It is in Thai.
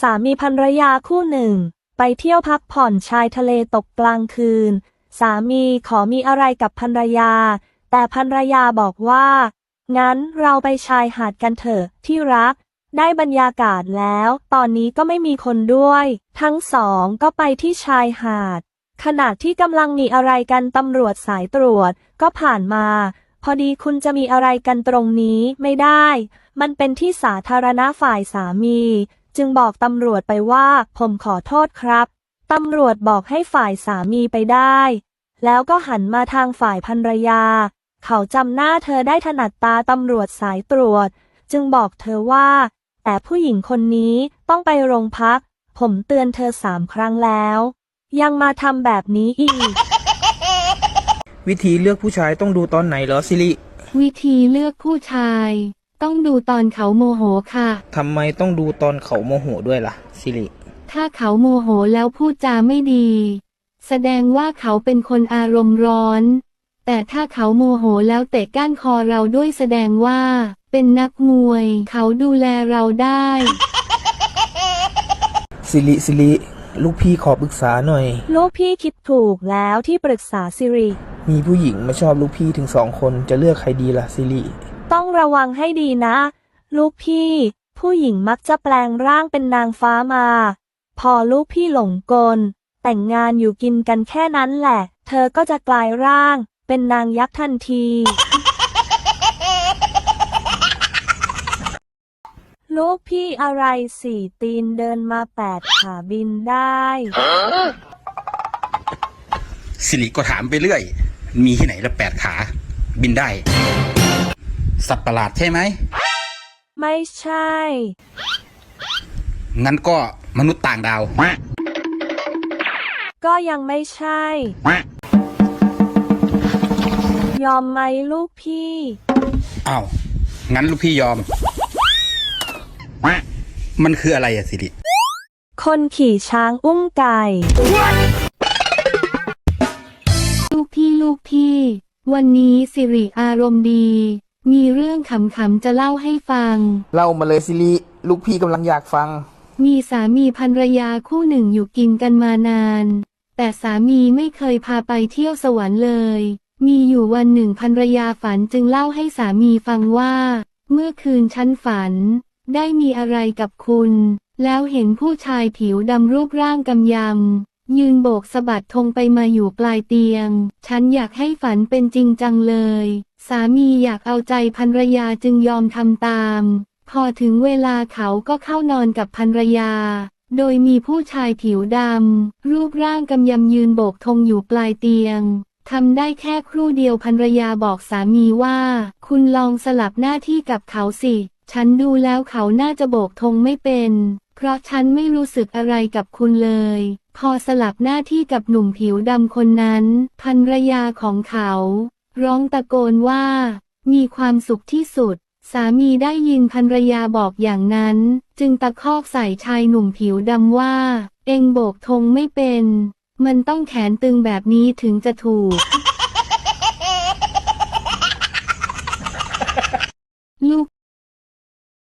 สามีภรรยาคู่หนึ่ง ไปเที่ยวพักผ่อนชายทะเลตกกลางคืน สามีขอมีอะไรกับภรรยา แต่ภรรยาบอกว่า งั้นเราไปชายหาดกันเถอะที่รัก ได้บรรยากาศแล้ว ตอนนี้ก็ไม่มีคนด้วย ทั้งสองก็ไปที่ชายหาด ขณะที่กำลังมีอะไรกันตำรวจสายตรวจก็ผ่านมา พอดีคุณจะมีอะไรกันตรงนี้ไม่ได้ มันเป็นที่สาธารณะฝ่ายสามี จึงบอกตำรวจไปว่า ผมขอโทษครับ ตำรวจบอกให้ฝ่ายสามีไปได้ แล้วก็หันมาทางฝ่ายภรรยา เขาจำหน้าเธอได้ถนัดตาตำรวจสายตรวจ จึงบอกเธอว่า แต่ผู้หญิงคนนี้ต้องไปโรงพัก ผมเตือนเธอสามครั้งแล้ว ยังมาทำแบบนี้อีก วิธีเลือกผู้ชายต้องดูตอนไหนเหรอซิริ วิธีเลือกผู้ชาย ต้องดูตอนเขาโมโหค่ะ ทำไมต้องดูตอนเขาโมโหด้วยล่ะซิริ ถ้าเขาโมโหแล้วพูดจาไม่ดี แสดงว่าเขาเป็นคนอารมณ์ร้อน แต่ถ้าเขาโมโหแล้วเตะก้านคอเราด้วยแสดงว่า เป็นนักมวย เขาดูแลเราได้ซิริซิริลูกพี่ขอปรึกษาหน่อย ลูกพี่คิดถูกแล้วที่ปรึกษาซิริ มีผู้หญิงมาชอบลูกพี่ถึงสองคนจะเลือกใครดีล่ะซิริ ต้องระวังให้ดีนะ ลูกพี่ ผู้หญิงมักจะแปลงร่างเป็นนางฟ้ามา พอลูกพี่หลงกล แต่งงานอยู่กินกันแค่นั้นแหละ เธอก็จะกลายร่าง เป็นนางยักษ์ทันที ลูกพี่อะไรสี่ตีนเดินมาแปดขาบินได้ สิริก็ถามไปเรื่อย มีที่ไหนละแปดขา บินได้ สัตว์ประหลาดใช่ไหม ไม่ใช่ งั้นก็มนุษย์ต่างดาว ก็ยังไม่ใช่ ยอมไหมลูกพี่ อ้าว งั้นลูกพี่ยอม มันคืออะไรอะสิริ คนขี่ช้างอุ้มไก่ ลูกพี่ลูกพี่ วันนี้สิริอารมณ์ดี มีเรื่องขำๆจะเล่าให้ฟัง เล่ามาเลยซิริลูกพี่กำลังอยากฟัง มีสามีภรรยาคู่หนึ่งอยู่กินกันมานาน แต่สามีไม่เคยพาไปเที่ยวสวรรค์เลย มีอยู่วันหนึ่งภรรยาฝันจึงเล่าให้สามีฟังว่า เมื่อคืนฉันฝัน ได้มีอะไรกับคุณ แล้วเห็นผู้ชายผิวดำรูปร่างกำยำ ยืนโบกสะบัดธงไปมาอยู่ปลายเตียง ฉันอยากให้ฝันเป็นจริงจังเลย สามีอยากเอาใจภรรยาจึงยอมทำตาม พอถึงเวลาเขาก็เข้านอนกับภรรยา โดยมีผู้ชายผิวดำ รูปร่างกำยำยืนโบกธงอยู่ปลายเตียงทำได้แค่ครู่เดียวภรรยาบอกสามีว่า คุณลองสลับหน้าที่กับเขาสิ ฉันดูแล้วเขาน่าจะโบกธงไม่เป็น เพราะฉันไม่รู้สึกอะไรกับคุณเลย พอสลับหน้าที่กับหนุ่มผิวดำคนนั้นภรรยาของเขา ร้องตะโกนว่า มีความสุขที่สุด สามีได้ยินภรรยาบอกอย่างนั้น จึงตะคอกใส่ชายหนุ่มผิวดำว่า เองโบกธงไม่เป็น มันต้องแขนตึงแบบนี้ถึงจะถูก